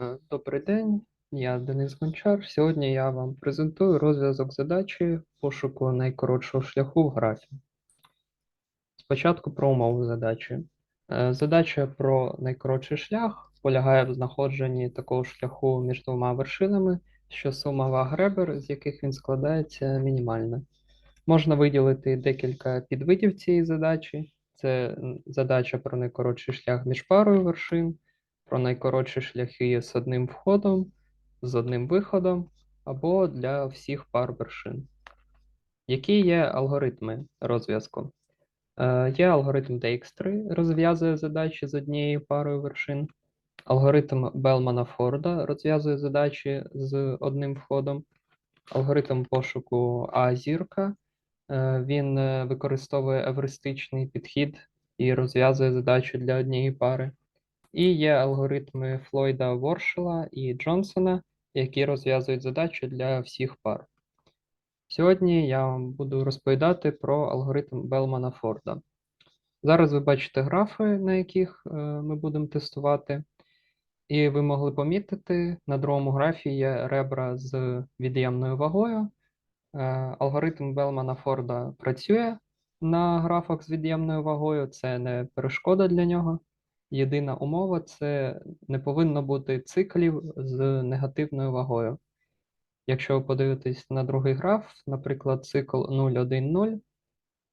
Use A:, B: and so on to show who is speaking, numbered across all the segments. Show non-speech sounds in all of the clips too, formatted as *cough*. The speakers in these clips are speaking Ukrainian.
A: Е, Добрий день, я Денис Гончар. Сьогодні я вам презентую розв'язок задачі пошуку найкоротшого шляху в графі. Спочатку про умову задачі. Е, Задача про найкоротший шлях полягає в знаходженні такого шляху між двома вершинами, що сума ваг ребер, з яких він складається, мінімальна. Можна виділити декілька підвидів цієї задачі. Це задача про найкоротший шлях між парою вершин, про найкоротші шляхи з одним входом, з одним виходом, або для всіх пар вершин. Які є алгоритми розв'язку? Е, Є алгоритм Dijkstra, розв'язує задачі з однією парою вершин. Алгоритм Белмана-Форда розв'язує задачі з одним входом. Алгоритм пошуку А-зірка. Е, Він е, використовує евристичний підхід і розв'язує задачу для однієї пари. І є алгоритми Флойда Воршела і Джонсона, які розв'язують задачі для всіх пар. Сьогодні я вам буду розповідати про алгоритм Белмана Форда. Зараз ви бачите графи, на яких е, ми будемо тестувати. І ви могли помітити, на другому графі є ребра з від'ємною вагою. Е, Алгоритм Белмана Форда працює на графах з від'ємною вагою, це не перешкода для нього. Єдина умова це не повинно бути циклів з негативною вагою. Якщо ви подивитесь на другий граф, наприклад, цикл 0,1,0,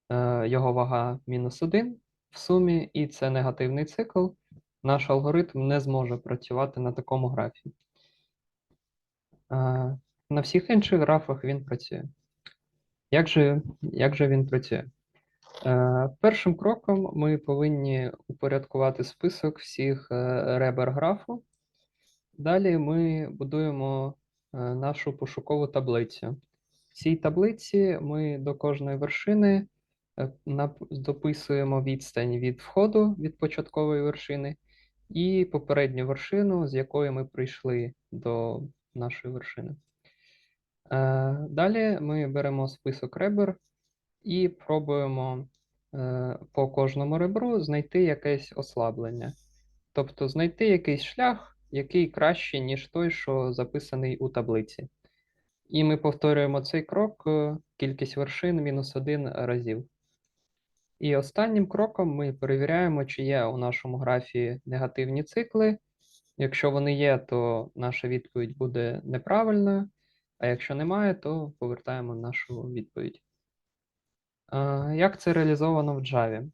A: е, його вага мінус 1 в сумі, і це негативний цикл, наш алгоритм не зможе працювати на такому графі. Е, На всіх інших графах він працює. Як же, як же він працює? Е, Першим кроком ми повинні упорядкувати список всіх е, ребер графу. Далі ми будуємо е, нашу пошукову таблицю. В цій таблиці ми до кожної вершини дописуємо відстань від входу від початкової вершини і попередню вершину, з якої ми прийшли до нашої вершини. Далі ми беремо список ребер і пробуємо е, по кожному ребру знайти якесь ослаблення. Тобто знайти якийсь шлях, який краще, ніж той, що записаний у таблиці. І ми повторюємо цей крок е, кількість вершин мінус один разів. І останнім кроком ми перевіряємо, чи є у нашому графі негативні цикли. Якщо вони є, то наша відповідь буде неправильною, а якщо немає, то повертаємо нашу відповідь. Як це реалізовано в Java?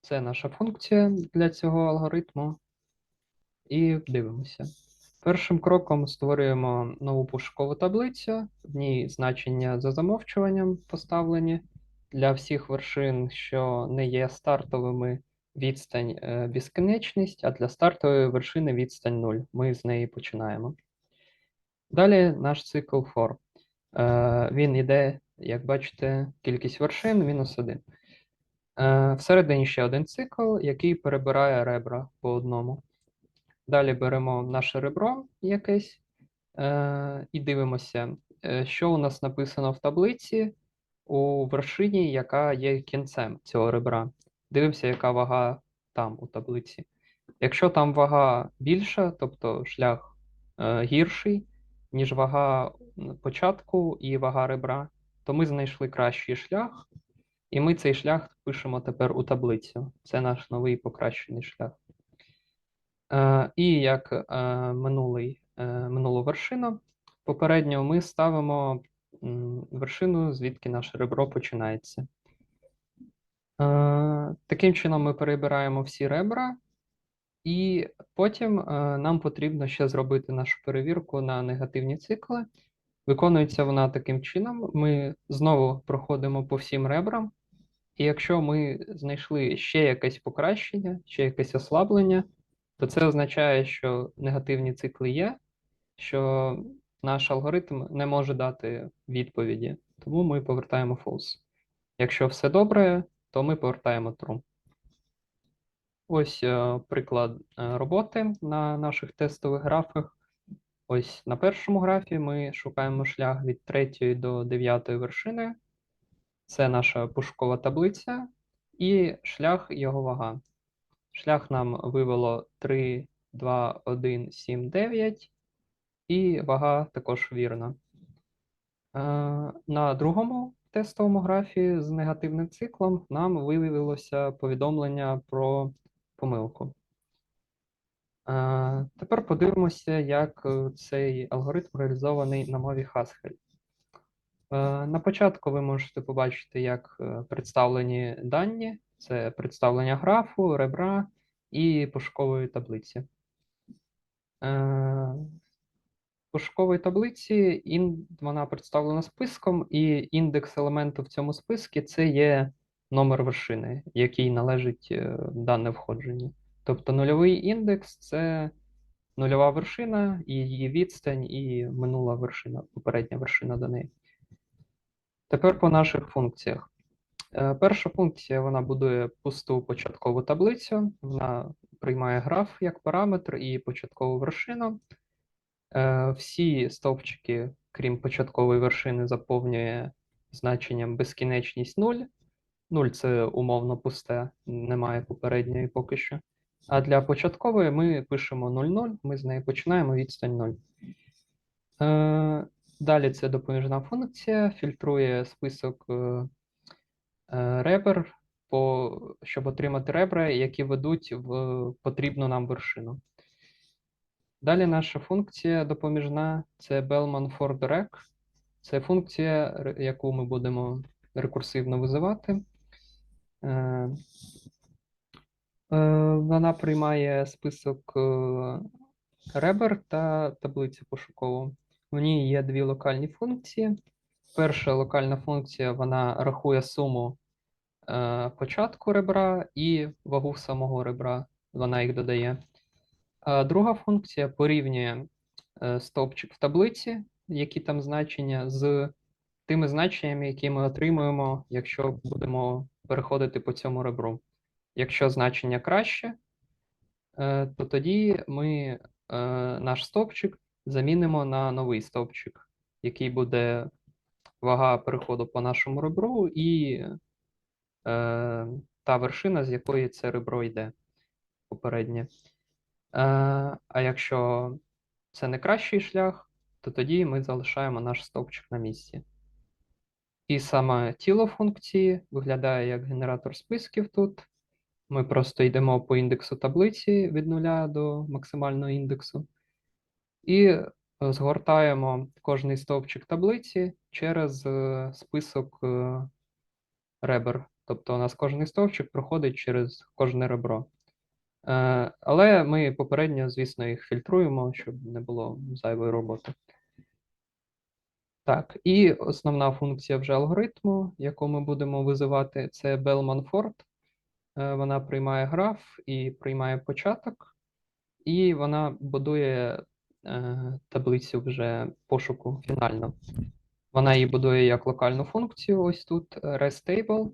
A: Це наша функція для цього алгоритму. І дивимося. Першим кроком створюємо нову пошукову таблицю. В ній значення за замовчуванням поставлені. Для всіх вершин, що не є стартовими, відстань е, безкінечність, а для стартової вершини відстань 0. Ми з неї починаємо. Далі наш цикл for. Е, Він йде, як бачите, кількість вершин мінус 1. Е, Всередині ще один цикл, який перебирає ребра по одному. Далі беремо наше ребро якесь е, і дивимося, що у нас написано в таблиці у вершині, яка є кінцем цього ребра. Дивимося, яка вага там у таблиці. Якщо там вага більша, тобто шлях гірший, ніж вага початку і вага ребра, то ми знайшли кращий шлях, і ми цей шлях пишемо тепер у таблицю. Це наш новий покращений шлях. Е, І як е, минулий, е, минулу вершину, попередньо ми ставимо вершину, звідки наше ребро починається. Таким чином ми перебираємо всі ребра, і потім е, нам потрібно ще зробити нашу перевірку на негативні цикли. Виконується вона таким чином: ми знову проходимо по всім ребрам, і якщо ми знайшли ще якесь покращення, ще якесь ослаблення, то це означає, що негативні цикли є, що наш алгоритм не може дати відповіді, тому ми повертаємо false. Якщо все добре, то ми повертаємо true. Ось е, приклад е, роботи на наших тестових графах. Ось на першому графі ми шукаємо шлях від 3 до 9 вершини. Це наша пошукова таблиця і шлях його вага. Шлях нам вивело 3 2, 1, 7, 9. І вага також вірна. Е, На другому тестовому графі з негативним циклом нам виявилося повідомлення про помилку. Е, Тепер подивимося, як е, цей алгоритм реалізований на мові Haskell. Е, На початку ви можете побачити, як е, представлені дані: це представлення графу, ребра і пошукової таблиці. В таблиці вона представлена списком, і індекс елементу в цьому списку це є номер вершини, який належить е, дане входження. Тобто нульовий індекс це нульова вершина, її відстань, і минула вершина, попередня вершина до неї. Тепер по наших функціях. Е, Перша функція вона будує пусту початкову таблицю, вона приймає граф як параметр і початкову вершину. Е, Всі стовпчики, крім початкової вершини, заповнює значенням безкінечність 0. 0 це умовно пусте, немає попередньої поки що. А для початкової ми пишемо 0,0, ми з неї починаємо відстань 0. Е, Далі це допоміжна функція, фільтрує список е, е, ребер, по, щоб отримати ребра, які ведуть в потрібну нам вершину. Далі наша функція допоміжна це Bellman for Direct. Це функція, яку ми будемо рекурсивно визивати. Е, е, Вона приймає список е, ребер та таблицю пошукову. В ній є дві локальні функції. Перша локальна функція вона рахує суму початку ребра і вагу самого ребра. Вона їх додає. А друга функція порівнює стовпчик в таблиці, які там значення, з тими значеннями, які ми отримуємо, якщо будемо переходити по цьому ребру. Якщо значення краще, е, то тоді ми е, наш стовпчик замінимо на новий стовпчик, який буде вага переходу по нашому ребру і е, та вершина, з якої це ребро йде попереднє. А якщо це не кращий шлях, то тоді ми залишаємо наш стовпчик на місці. І саме тіло функції виглядає як генератор списків тут. Ми просто йдемо по індексу таблиці від нуля до максимального індексу. І е, згортаємо кожний стовпчик таблиці через е, список е, ребер. Тобто у нас кожний стовпчик проходить через кожне ребро. Але ми попередньо, звісно, їх фільтруємо, щоб не було зайвої роботи. Так, і основна функція вже алгоритму, яку ми будемо визивати, це Bellman-Ford. Е, Вона приймає граф і приймає початок, і вона будує е, таблицю вже пошуку фінально. Вона її будує як локальну функцію. Ось тут е, REST-table.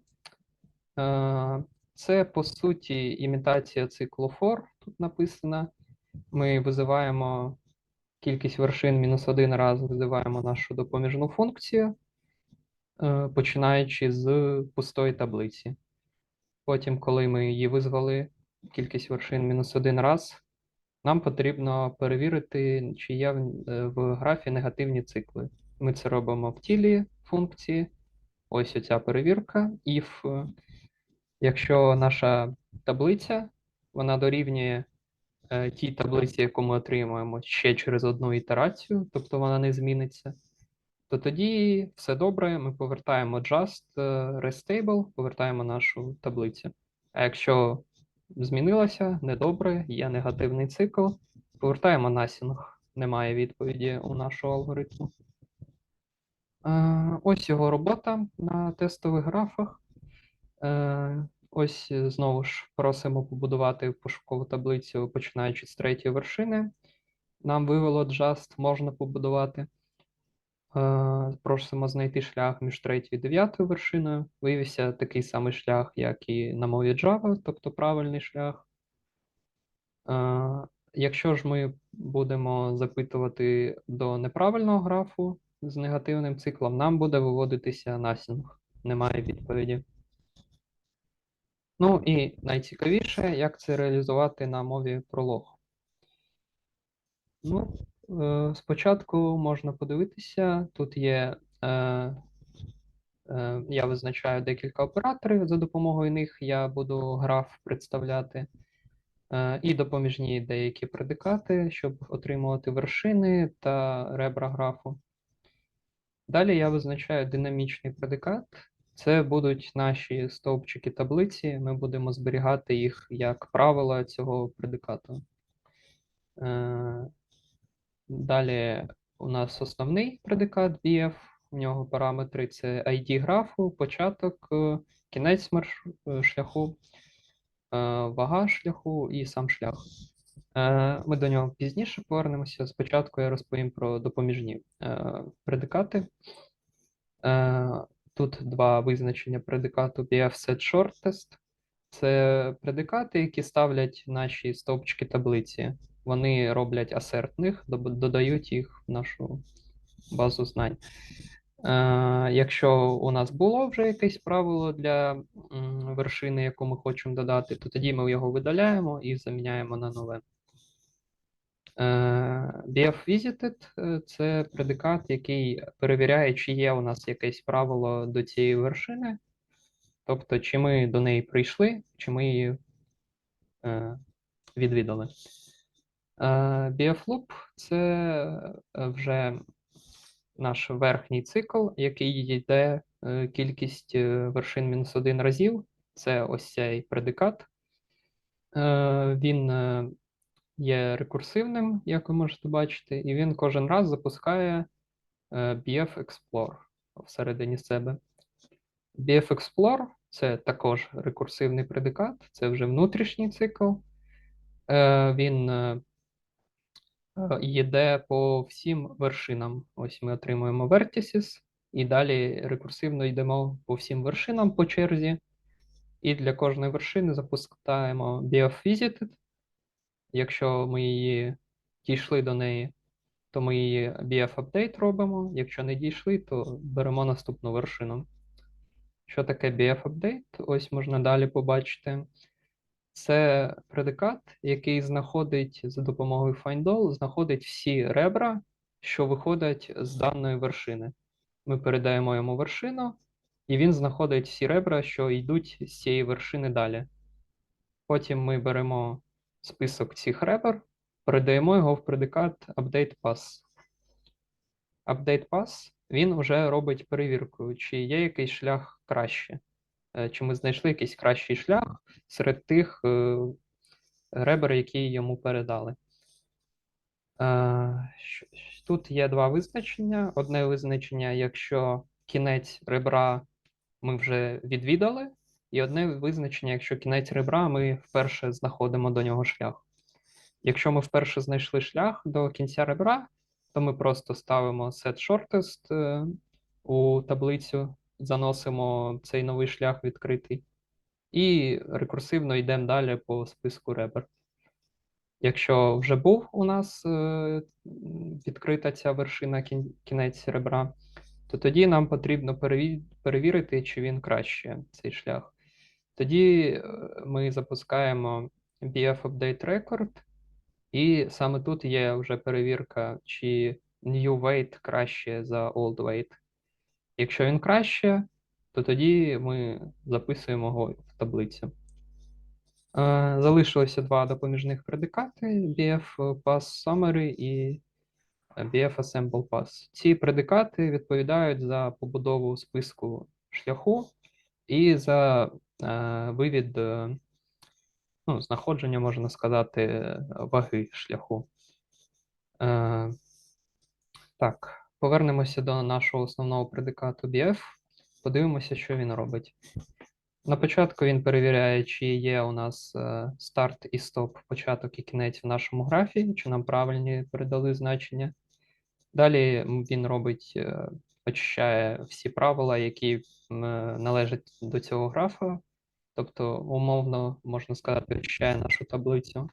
A: Це, по суті, імітація циклу for, тут написано. Ми визиваємо кількість вершин мінус один раз, визиваємо нашу допоміжну функцію, е, починаючи з пустої таблиці. Потім, коли ми її визвали кількість вершин мінус один раз, нам потрібно перевірити, чи є в- е, графі негативні цикли. Ми це робимо в тілі функції. Ось оця перевірка. If, якщо наша таблиця, вона дорівнює тій таблиці, яку ми отримуємо ще через одну ітерацію, тобто вона не зміниться, то тоді все добре, ми повертаємо just е, restable, повертаємо нашу таблицю. А якщо змінилося, недобре, є негативний цикл, повертаємо nothing, немає відповіді у нашого алгоритму. Е, Ось його робота на тестових графах. Ось е, знову ж просимо побудувати пошукову таблицю, починаючи з третьої вершини. Нам вивело just, можна побудувати. Е, Просимо знайти шлях між третьою і дев'ятою вершиною. Виявився такий самий шлях, як і на мові Java, тобто правильний шлях. Е, Якщо ж ми будемо запитувати до неправильного графу з негативним циклом, нам буде виводитися nothing. Немає відповіді. Ну і найцікавіше, як це реалізувати на мові Prolog. Ну, е, спочатку можна подивитися, тут є. Е, е, я визначаю декілька операторів, за допомогою них я буду граф представляти. І допоміжні деякі предикати, щоб отримувати вершини та ребра графу. Далі я визначаю динамічний предикат. Це будуть наші стовпчики таблиці. Ми будемо зберігати їх як правила цього предикату. Е, Далі у нас основний предикат BF. У нього параметри це ID графу, початок, е, кінець е, шляху, вага шляху і сам шлях. Ми до нього пізніше повернемося. Спочатку я розповім про допоміжні предикати. Тут два визначення предикату BF set shortest. Це предикати, які ставлять наші стовпчики таблиці. Вони роблять асертних, додають їх в нашу базу знань. Е, Якщо у нас було вже якесь правило для вершини, яку ми хочемо додати, то тоді ми його видаляємо і заміняємо на нове. Е, BF Visited е, це предикат, який перевіряє, чи є у нас якесь правило до цієї вершини. Тобто, чи ми до неї прийшли, чи ми її е, відвідали. Е, BF Loop – це е, вже наш верхній цикл, який йде е, кількість е, вершин мінус один разів. Це ось цей предикат. Е, Він е, є рекурсивним, як ви можете бачити, і він кожен раз запускає е, BF Explore всередині себе. BF Explore це також рекурсивний предикат, це вже внутрішній цикл. Е, Він е, йде по всім вершинам. Ось ми отримуємо vertices, і далі рекурсивно йдемо по всім вершинам по черзі. І для кожної вершини запускаємо BF Visited. Якщо ми її дійшли до неї, то ми її BF Update робимо. Якщо не дійшли, то беремо наступну вершину. Що таке BF Update? Ось можна далі побачити. Це предикат, який знаходить за допомогою findAll, знаходить всі ребра, що виходять з даної вершини. Ми передаємо йому вершину, і він знаходить всі ребра, що йдуть з цієї вершини далі. Потім ми беремо список цих ребер, передаємо його в предикат UpdatePass. UpdatePass він вже робить перевірку, чи є якийсь шлях краще, Е, чи ми знайшли якийсь кращий шлях серед тих е, ребер, які йому передали. Е, Тут є два визначення. Одне визначення, якщо кінець ребра ми вже відвідали, і одне визначення, якщо кінець ребра ми вперше знаходимо до нього шлях. Якщо ми вперше знайшли шлях до кінця ребра, то ми просто ставимо set shortest е, у таблицю, заносимо цей новий шлях відкритий, і рекурсивно йдемо далі по списку ребер. Якщо вже був у нас е, відкрита ця вершина кінець ребра, то тоді нам потрібно перевірити, чи він краще цей шлях. Тоді е, ми запускаємо BF Update Record, і саме тут є вже перевірка, чи new weight краще за old weight. Якщо він краще, то тоді ми записуємо його в таблицю. Е, Залишилося два допоміжних предикати: BF Pass Summary і BF Assemble Pass. Ці предикати відповідають за побудову списку шляху і за е, вивід, е, ну, знаходження, можна сказати, е, ваги шляху. Е, Так, повернемося до нашого основного предикату BF. Подивимося, що він робить. На початку він перевіряє, чи є у нас е, старт і стоп, початок і кінець в нашому графі, чи нам правильні передали значення. Далі він робить, е, очищає всі правила, які е, належать до цього графа. Тобто, умовно, можна сказати, очищає нашу таблицю.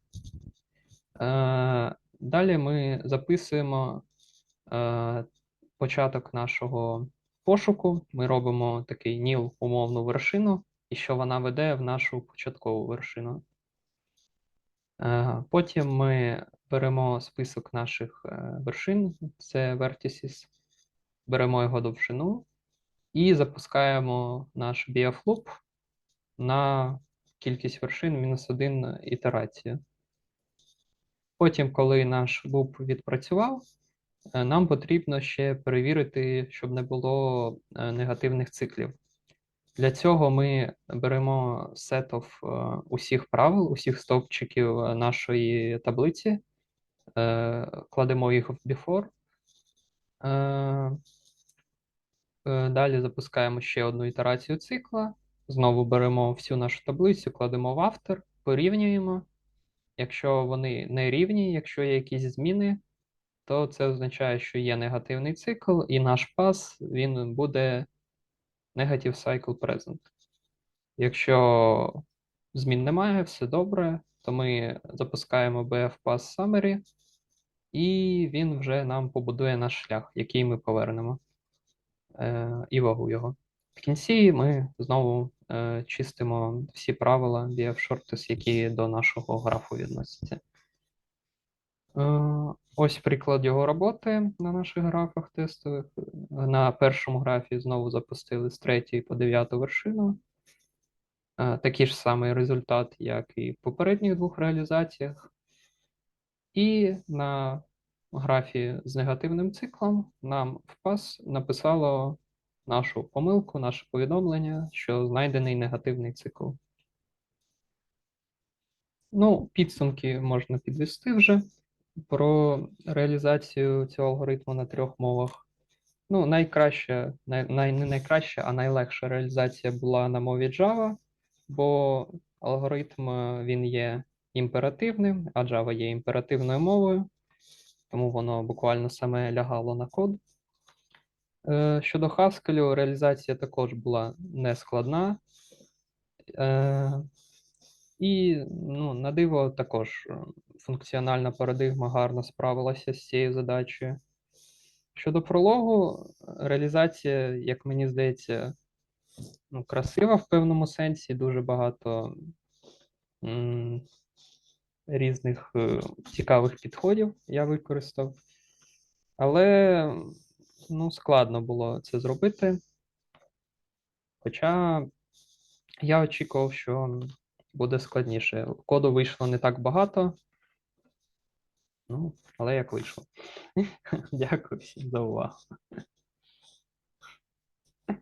A: Е, Далі ми записуємо е, початок нашого пошуку. Ми робимо такий ніл умовну вершину, і що вона веде в нашу початкову вершину. Е, Потім ми беремо список наших вершин, це vertices, беремо його довжину і запускаємо наш BF loop на кількість вершин мінус один ітерацію. Потім, коли наш луп відпрацював, е, нам потрібно ще перевірити, щоб не було е, негативних циклів. Для цього ми беремо е, усіх правил, усіх стовпчиків е, нашої таблиці, е, кладемо їх в before. Е, е, Далі запускаємо ще одну ітерацію цикла. Знову беремо всю нашу таблицю, кладемо в автор, порівнюємо. Якщо вони не рівні, якщо є якісь зміни, то це означає, що є негативний цикл, і наш пас він буде negative cycle present. Якщо змін немає, все добре, то ми запускаємо BF Pass Summary, і він вже нам побудує наш шлях, який ми повернемо, е, і вагу його. В кінці ми знову чистимо всі правила BF Shortest, які до нашого графу відносяться. Е, Ось приклад його роботи на наших графах тестових. На першому графі знову запустили з 3 по 9 вершину. Е, Такий ж самий результат, як і в попередніх двох реалізаціях. І на графі з негативним циклом нам в пас написало нашу помилку, наше повідомлення, що знайдений негативний цикл. Ну, підсумки можна підвести вже про реалізацію цього алгоритму на трьох мовах. Ну, найкраща, най, най, не найкраща, а найлегша реалізація була на мові Java, бо алгоритм е, він є імперативним, а Java є імперативною мовою, тому воно буквально саме лягало на код. Е, Щодо Haskell, реалізація також була нескладна. Е, І ну, на диво також функціональна парадигма гарно справилася з цією задачею. Щодо прологу, реалізація, як мені здається, ну, красива в певному сенсі, дуже багато м, різних е, цікавих підходів я використав. Але ну, складно було це зробити. Хоча я очікував, що буде складніше. Коду вийшло не так багато. Ну, але як вийшло. *laughs* Дякую всім за увагу.